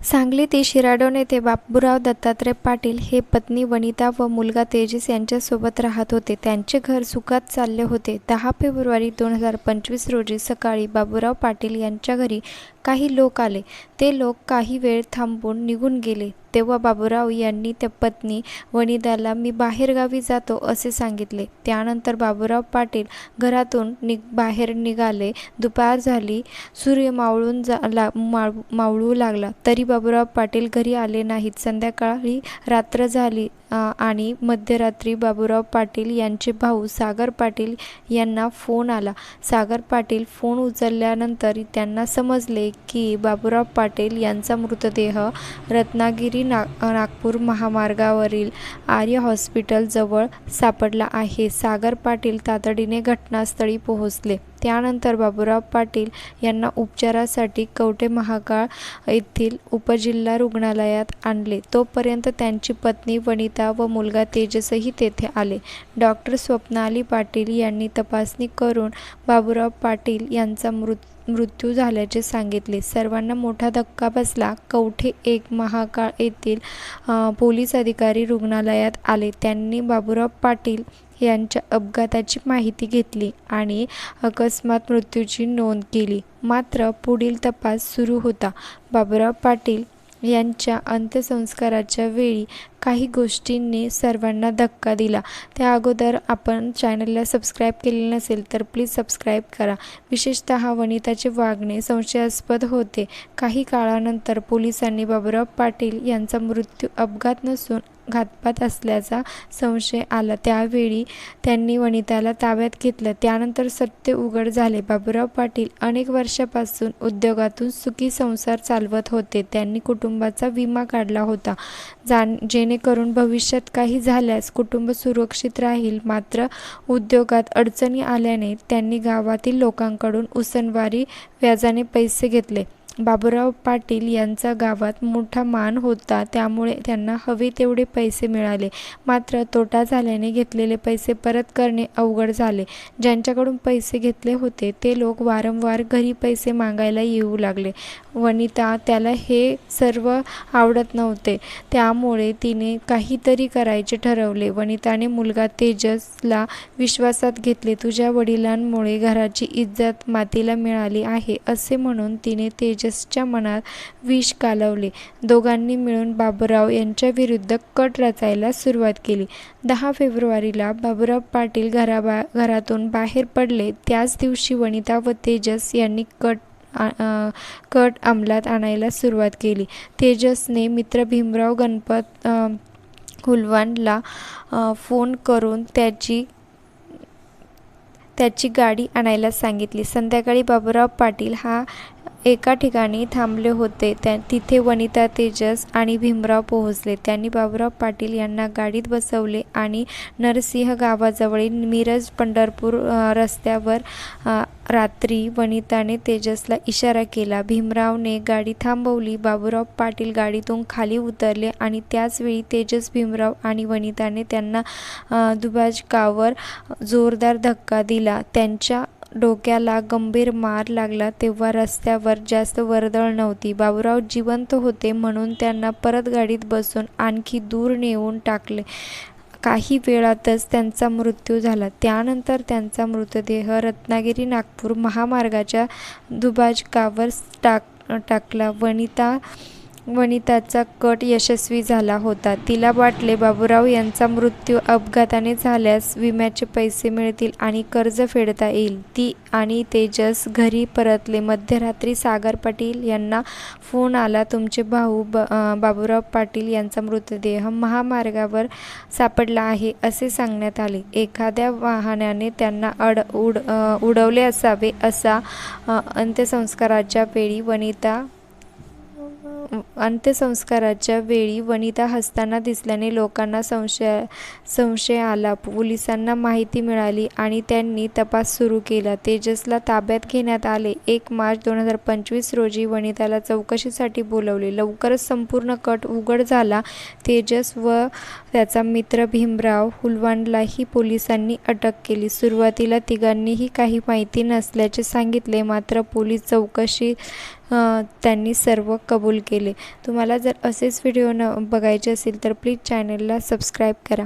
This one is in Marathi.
सांगली ते शिराडोन येथे बापूराव दत्तात्रय पाटील हे पत्नी वनिता व मुलगा तेजस यांच्यासोबत राहत होते. त्यांचे घर सुखात चालले होते. दहा फेब्रुवारी दोन हजार पंचवीस रोजी सकाळी बाबूराव पाटील यांच्या घरी काही लोक आले. ते लोक काही वेळ थांबून निघून गेले. तेव्हा बाबूराव यांनी त्या पत्नी वनिदाला मी बाहेरगावी जातो असे सांगितले. त्यानंतर बाबूराव पाटील घरातून निघ बाहेर निघाले. दुपार झाली. सूर्य मावळून जा ला मावळू लागला. तरी बाबूराव पाटील घरी आले नाहीत. संध्याकाळी रात्र झाली. आणि मध्यरात्री बाबूराव पाटील यांचे भाऊ सागर पाटील यांना फोन आला. सागर पाटील फोन उचलल्यानंतर त्यांना समजले की बाबूराव पाटील यांचा मृतदेह रत्नागिरी ना नागपूर महामार्गावरील आर्य हॉस्पिटलजवळ सापडला आहे. सागर पाटील तातडीने घटनास्थळी पोहोचले. त्यानंतर बाबूराव पाटील यांना उपचारासाठी कवठे महाकाळ येथील उपजिल्हा रुग्णालयात आणले. तोपर्यंत त्यांची पत्नी वनिता व मुलगा तेजसही तेथे आले. डॉक्टर स्वप्नाली पाटील यांनी तपासणी करून बाबूराव पाटील यांचा मृत मृत्यू झाल्याचे सांगितले. सर्वांना मोठा धक्का बसला. कवठे एक महाकाळ येथील पोलीस अधिकारी रुग्णालयात आले. त्यांनी बाबूराव पाटील यांच्या अपघाताची माहिती घेतली आणि अकस्मात मृत्यूची नोंद केली. मात्र पुढील तपास सुरू होता. बाबूराव पाटील यांच्या अंत्यसंस्काराच्या वेळी काही गोष्टींनी सर्वांना धक्का दिला. त्या अगोदर आपण चॅनलला सबस्क्राईब केले नसेल तर प्लीज सबस्क्राईब करा. विशेषतः वनिताचे वागणे संशयास्पद होते. काही काळानंतर पोलिसांनी बाबुराव पाटील यांचा मृत्यू अपघात नसून घातपात असल्याचा संशय आला. त्यावेळी त्यांनी वनिताला ताब्यात घेतलं. त्यानंतर सत्य उघड झाले. बाबूराव पाटील अनेक वर्षापासून उद्योगातून सुखी संसार चालवत होते. त्यांनी कुटुंबाचा विमा काढला होता. जाण जेणेकरून भविष्यात काही झाल्यास कुटुंब सुरक्षित राहील. मात्र उद्योगात अडचणी आल्याने त्यांनी गावातील लोकांकडून उसनवारी व्याजाने पैसे घेतले. बाबुराव पाटील यांचा गावात मोठा मान होता. त्यामुळे त्यांना हवे तेवढे पैसे मिळाले. मात्र तोटा झाल्याने घेतलेले पैसे परत करणे अवघड झाले. ज्यांच्याकडून पैसे घेतले होते ते लोक वारंवार घरी पैसे मागायला येऊ लागले. वनिता त्याला हे सर्व आवडत नव्हते. त्यामुळे तिने काहीतरी करायचे ठरवले. वनिताने मुलगा तेजसला विश्वासात घेतले तुझ्या वडिलांमुळे घराची इज्जत मातीला मिळाली आहे असे म्हणून तिने तेजसच्या मनात विष कालवले. दोघांनी मिळून बाबूराव यांच्याविरुद्ध कट रचायला सुरुवात केली. दहा फेब्रुवारीला बाबूराव पाटील घराबा घरातून बाहेर पडले. त्याच दिवशी वनिता व तेजस यांनी कट आ- कट अंमलात आणायला सुरुवात केली. तेजसने मित्र भीमराव गणपत हुलवानला फोन करून त्याची त्याची गाडी आणायला सांगितली. संध्याकाळी बाबूराव पाटील हा एका ठिकाणी थांबले होते. त्या तिथे वनिता तेजस आणि भीमराव पोहोचले. त्यांनी बाबूराव पाटील यांना गाडीत बसवले आणि नरसिंह गावाजवळील मिरज पंढरपूर रस्त्यावर रात्री वनिताने तेजसला इशारा केला. भीमरावने गाडी थांबवली. बाबूराव पाटील गाडीतून खाली उतरले आणि त्याचवेळी तेजस भीमराव आणि वनिताने त्यांना दुभाजकावर जोरदार धक्का दिला. त्यांच्या डोक्याला गंभीर मार लागला तेव्हा रस्त्यावर जास्त वर्दळ नव्हती. बाबूराव जिवंत होते म्हणून त्यांना परत गाडीत बसून आणखी दूर नेऊन टाकले. काही वेळातच त्यांचा मृत्यू झाला. त्यानंतर त्यांचा मृतदेह रत्नागिरी नागपूर महामार्गाच्या दुभाजकावर टाक टाकला. वनिता वनिताचा कट यशस्वी झाला होता. तिला वाटले बाबूराव यांचा मृत्यू अपघाताने झाल्यास विम्याचे पैसे मिळतील आणि कर्ज फेडता येईल. ती आणि तेजस घरी परतले. मध्यरात्री सागर पाटील यांना फोन आला तुमचे भाऊ ब बाबूराव पाटील यांचा मृतदेह महामार्गावर सापडला आहे असे सांगण्यात आले. एखाद्या वाहनाने त्यांना अड उड उडवले असावे असा अंत्यसंस्काराच्या वेळी वनिता अंत्यसंस्काराच्या वेळी वनिता हसताना दिसल्याने लोकांना संशय संशय आला. पोलिसांना माहिती मिळाली आणि त्यांनी तपास सुरू केला. तेजसला ताब्यात घेण्यात आले. एक मार्च दोन हजार पंचवीस रोजी वनिताला चौकशीसाठी बोलवले. लवकरच संपूर्ण कट उघड झाला. तेजस व त्याचा मित्र भीमराव हुलवांडलाही पोलिसांनी अटक केली. सुरुवातीला तिघांनीही काही माहिती नसल्याचे सांगितले. मात्र पोलीस चौकशी त्यांनी सर्व कबूल केले. तुम्हाला जर असेच व्हिडिओ न बघायचे असेल तर प्लीज चॅनलला सबस्क्राईब करा.